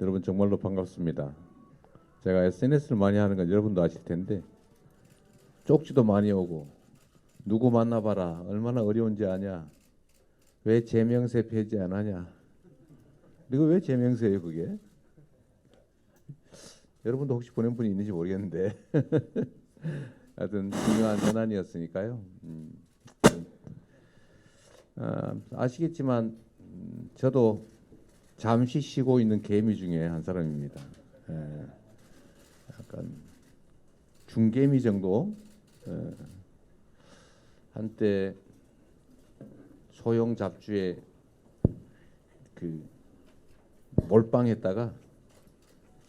여러분 정말로 반갑습니다. 제가 SNS를 많이 하는 건 여러분도 아실 텐데 쪽지도 많이 오고 누구 만나봐라 얼마나 어려운지 아냐 왜 제명세 폐지 안 하냐 이거 왜 제명세예요 그게 여러분도 혹시 보낸 분이 있는지 모르겠는데 하여튼 중요한 전환이었으니까요 음. 아, 아시겠지만 음, 저도 잠시 쉬고 있는 개미 중에 한 사람입니다. 예, 약간 중개미 정도. 예, 한때 소형 잡주에 그 몰빵했다가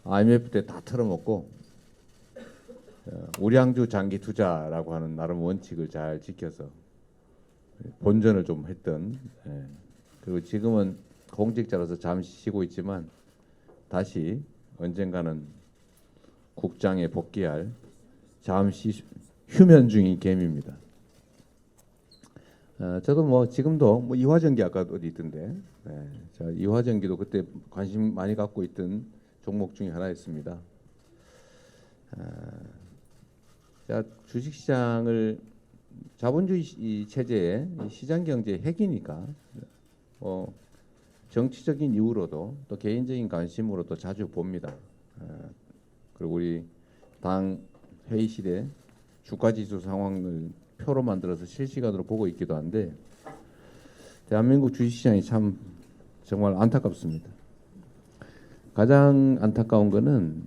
IMF 때 다 털어먹고 어, 우량주 장기 투자라고 하는 나름 원칙을 잘 지켜서 본전을 좀 했던 예, 그리고 지금은 공직자로서 잠시 쉬고 있지만 다시 언젠가는 국장에 복귀할 잠시 휴면 중인 개미입니다. 어, 저도 뭐 지금도 뭐 이화전기 아까 어디 있던데, 네, 저 이화전기도 그때 관심 많이 갖고 있던 종목 중에 하나였습니다. 아, 자 주식시장을 자본주의 체제의 이 시장 경제 핵이니까 뭐 정치적인 이유로도 또 개인적인 관심으로도 자주 봅니다. 어, 그리고 우리 당 회의실에 주가지수 상황을 표로 만들어서 실시간으로 보고 있기도 한데 대한민국 주식시장이 참 정말 안타깝습니다. 가장 안타까운 거는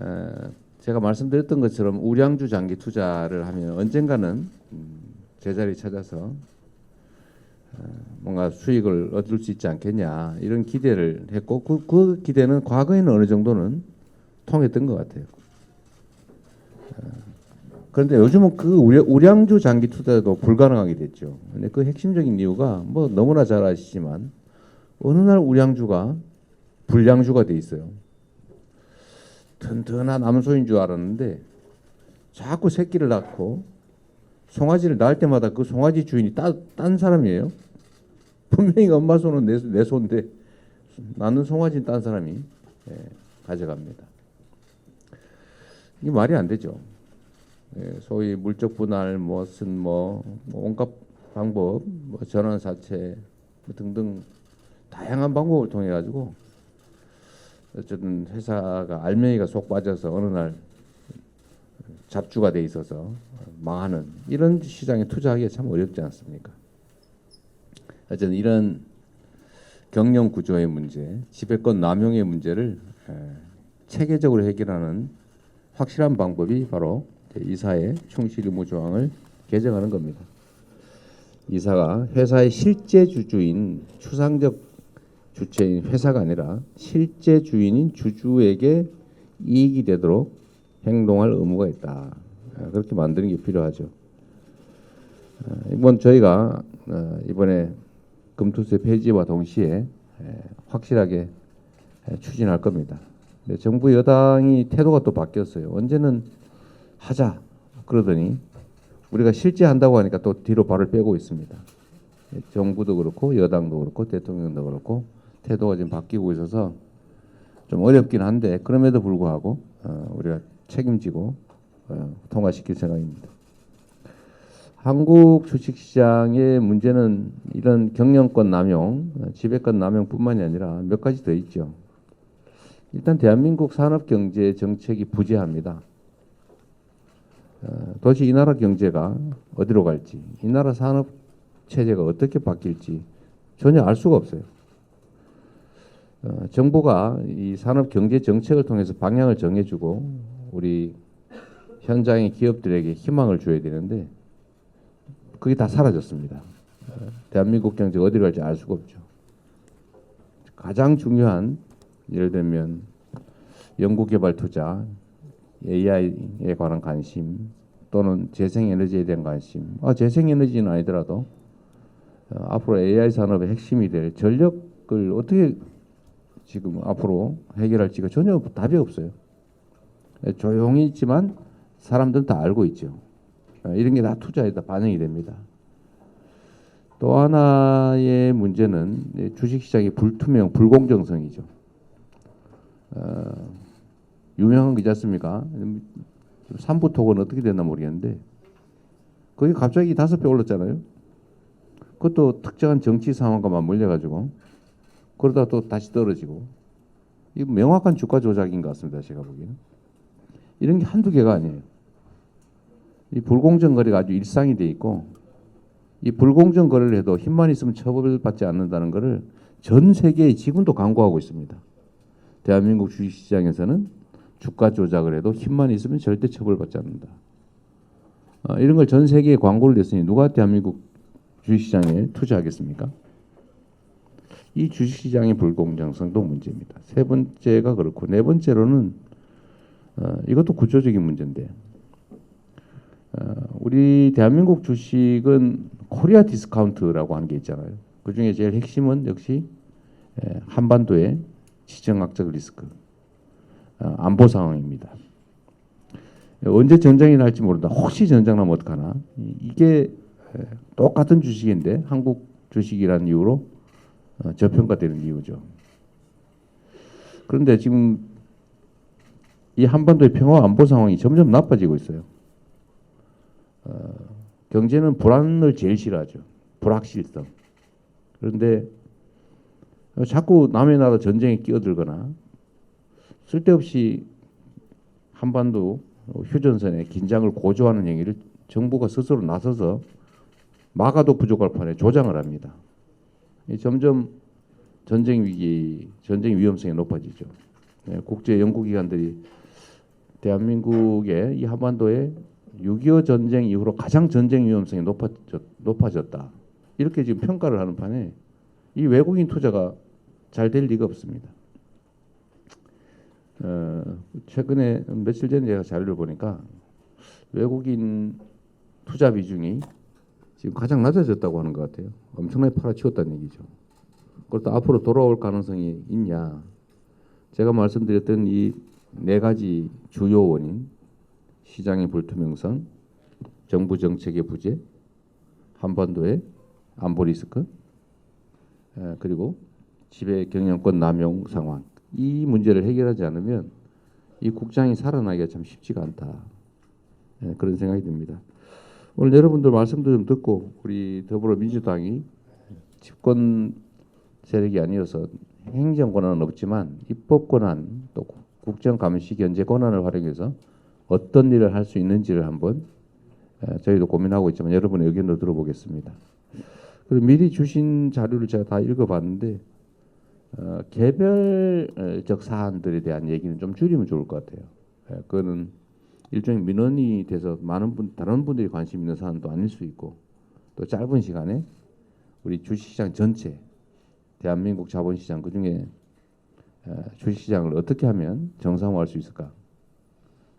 어, 제가 말씀드렸던 것처럼 우량주 장기 투자를 하면 언젠가는 음, 제자리 찾아서 뭔가 수익을 얻을 수 있지 않겠냐 이런 기대를 했고 그, 그 기대는 과거에는 어느 정도는 통했던 것 같아요. 어, 그런데 요즘은 그 우량- 우량주 장기 투자도 불가능하게 됐죠. 근데 그 핵심적인 이유가 뭐 너무나 잘 아시지만 어느 날 우량주가 불량주가 돼 있어요. 튼튼한 암소인 줄 알았는데 자꾸 새끼를 낳고 송아지를 낳을 때마다 그 송아지 주인이 따, 딴 사람이에요. 분명히 엄마 손은 내, 내 손인데 낳는 송아지는 딴 사람이 예, 가져갑니다. 이게 말이 안 되죠. 예, 소위 물적 분할, 무슨 뭐, 뭐 온갖 방법, 뭐 전환 사채 뭐 등등 다양한 방법을 통해 가지고 어쨌든 회사가 알맹이가 속 빠져서 어느 날 잡주가 돼 있어서 망하는 이런 시장에 투자하기가 참 어렵지 않습니까? 어쨌든 이런 경영 구조의 문제, 지배권 남용의 문제를 에, 체계적으로 해결하는 확실한 방법이 바로 이사의 충실 의무 조항을 개정하는 겁니다. 이사가 회사의 실제 주주인 추상적 주체인 회사가 아니라 실제 주인인 주주에게 이익이 되도록 행동할 의무가 있다. 아, 그렇게 만드는 게 필요하죠. 아, 이번 저희가 어, 이번에 금투세 폐지와 동시에 에, 확실하게 에, 추진할 겁니다. 정부 여당이 태도가 또 바뀌었어요. 언제는 하자 그러더니 우리가 실제 한다고 하니까 또 뒤로 발을 빼고 있습니다. 예, 정부도 그렇고 여당도 그렇고 대통령도 그렇고 태도가 지금 바뀌고 있어서 좀 어렵긴 한데 그럼에도 불구하고 어, 우리가 책임지고 어, 통과시킬 생각입니다. 한국 주식시장의 문제는 이런 경영권 남용, 어, 지배권 남용뿐만이 아니라 몇 가지 더 있죠. 일단 대한민국 산업 경제 정책이 부재합니다. 어, 도대체 이 나라 경제가 어디로 갈지, 이 나라 산업 체제가 어떻게 바뀔지 전혀 알 수가 없어요. 어, 정부가 이 산업 경제 정책을 통해서 방향을 정해주고 우리 현장의 기업들에게 희망을 줘야 되는데 그게 다 사라졌습니다. 어, 대한민국 경제가 어디로 갈지 알 수가 없죠. 가장 중요한 예를 들면 연구개발 투자, AI에 관한 관심 또는 재생에너지에 대한 관심. 아, 재생에너지는 아니더라도 어, 앞으로 AI 산업의 핵심이 될 전력을 어떻게 지금 앞으로 해결할지가 전혀 답이 없어요. 예, 조용히 있지만 사람들은 다 알고 있죠. 어, 이런 게 다 투자에 다 반영이 됩니다. 또 하나의 문제는 이 주식시장의 불투명, 불공정성이죠. 어, 유명한 거지 않습니까? 삼부 톡은 어떻게 됐나 모르겠는데 거기 갑자기 다섯 배 올랐잖아요. 그것도 특정한 정치 상황과 맞물려 가지고 그러다 또 다시 떨어지고 이 명확한 주가 조작인 것 같습니다. 제가 보기에는 이런 게 한두 개가 아니에요. 이 불공정 거래가 아주 일상이 돼 있고 이 불공정 거래를 해도 힘만 있으면 처벌받지 않는다는 것을 전 세계에 지금도 강구하고 있습니다. 대한민국 주식시장에서는 주가 조작을 해도 힘만 있으면 절대 처벌받지 않는다. 어, 이런 걸 전 세계에 광고를 냈으니 누가 대한민국 주식시장에 투자하겠습니까? 이 주식시장의 불공정성도 문제입니다. 세 번째가 그렇고 네 번째로는 어, 이것도 구조적인 문제인데 어, 우리 대한민국 주식은 코리아 디스카운트라고 하는 게 있잖아요. 그 중에 제일 핵심은 역시 에, 한반도의 지정학적 리스크, 어, 안보 상황입니다. 언제 전쟁이 날지 모른다. 혹시 전쟁 나면 어떡하나? 이- 이게 에, 똑같은 주식인데 한국 주식이라는 이유로 어, 저평가되는 이유죠. 그런데 지금 이 한반도의 평화 안보 상황이 점점 나빠지고 있어요. 어, 경제는 불안을 제일 싫어하죠. 불확실성. 그런데 어, 자꾸 남의 나라 전쟁에 끼어들거나 쓸데없이 한반도 휴전선의 긴장을 고조하는 행위를 정부가 스스로 나서서 막아도 부족할 판에 조장을 합니다. 이 점점 전쟁 위기, 전쟁 위험성이 높아지죠. 네, 국제 연구기관들이 대한민국의 이 한반도에 6.25 전쟁 이후로 가장 전쟁 위험성이 높아졌, 높아졌 다. 이렇게 지금 평가를 하는 판에 이 외국인 투자가 잘 될 리가 없습니다. 어, 최근에 며칠 전에 제가 자료를 보니까 외국인 투자 비중이 지금 가장 낮아졌다고 하는 것 같아요. 엄청나게 팔아치웠다는 얘기죠. 그것도 앞으로 돌아올 가능성이 있냐? 제가 말씀드렸던 이 네 가지 주요 원인 시장의 불투명성, 정부 정책의 부재, 한반도의 안보 리스크, 에, 그리고 지배 경영권 남용 상황. 이 문제를 해결하지 않으면 이 국장이 살아나기가 참 쉽지가 않다. 에, 그런 생각이 듭니다. 오늘 여러분들 말씀도 좀 듣고 우리 더불어민주당이 집권 세력이 아니어서 행정 권한은 없지만 입법 권한 또 국정 감시 견제 권한을 활용해서 어떤 일을 할 수 있는지를 한번 에, 저희도 고민하고 있지만 여러분의 의견도 들어보겠습니다. 그리고 미리 주신 자료를 제가 다 읽어봤는데 어, 개별적 사안들에 대한 얘기는 좀 줄이면 좋을 것 같아요. 예, 그거는 일종의 민원이 돼서 많은 분 다른 분들이 관심 있는 사안도 아닐 수 있고 또 짧은 시간에 우리 주식시장 전체 대한민국 자본시장 그 중에 주식시장을 어떻게 하면 정상화할 수 있을까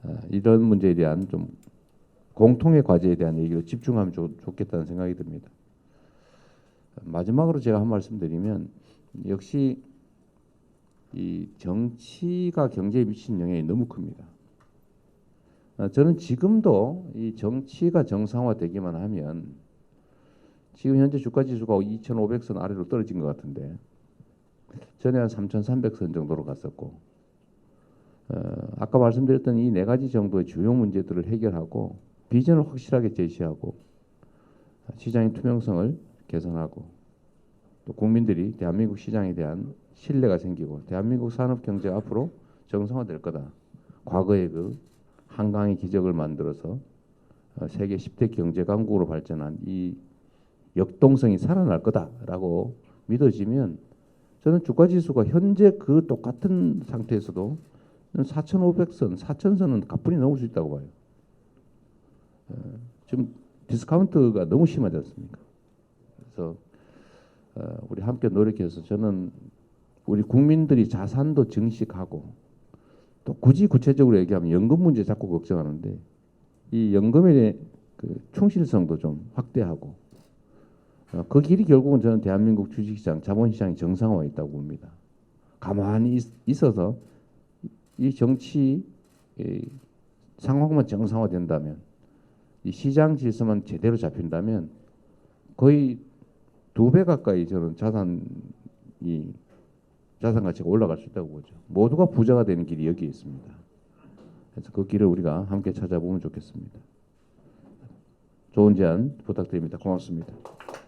어, 이런 문제에 대한 좀 공통의 과제에 대한 얘기를 집중하면 좋, 좋겠다는 생각이 듭니다. 마지막으로 제가 한 말씀 드리면 역시 이 정치가 경제에 미치는 영향이 너무 큽니다. 어, 저는 지금도 이 정치가 정상화되기만 하면 지금 현재 주가 지수가 2,500선 아래로 떨어진 것 같은데 전에 한 3,300선 정도로 갔었고 어, 아까 말씀드렸던 이 네 가지 정도의 주요 문제들을 해결하고 비전을 확실하게 제시하고 시장의 투명성을 개선하고 또 국민들이 대한민국 시장에 대한 신뢰가 생기고 대한민국 산업 경제가 앞으로 정상화될 거다. 과거의 그 한강의 기적을 만들어서 어, 세계 10대 경제 강국으로 발전한 이 역동성이 살아날 거다라고 믿어지면 저는 주가 지수가 현재 그 똑같은 상태에서도 4,500선, 4,000선은 가뿐히 넘을 수 있다고 봐요. 어, 지금 디스카운트가 너무 심하지 않습니까? 그래서 어, 우리 함께 노력해서 저는 우리 국민들이 자산도 증식하고 또 굳이 구체적으로 얘기하면 연금 문제 자꾸 걱정하는데 이 연금의 그 충실성도 좀 확대하고 어, 그 길이 결국은 저는 대한민국 주식시장, 자본시장이 정상화에 있다고 봅니다. 가만히 있, 있어서 이 정치 이 상황만 정상화된다면 이 시장 질서만 제대로 잡힌다면 거의 두 배 가까이 저는 자산이 자산 가치가 올라갈 수 있다고 보죠. 모두가 부자가 되는 길이 여기에 있습니다. 그래서 그 길을 우리가 함께 찾아보면 좋겠습니다. 좋은 제안 부탁드립니다. 고맙습니다.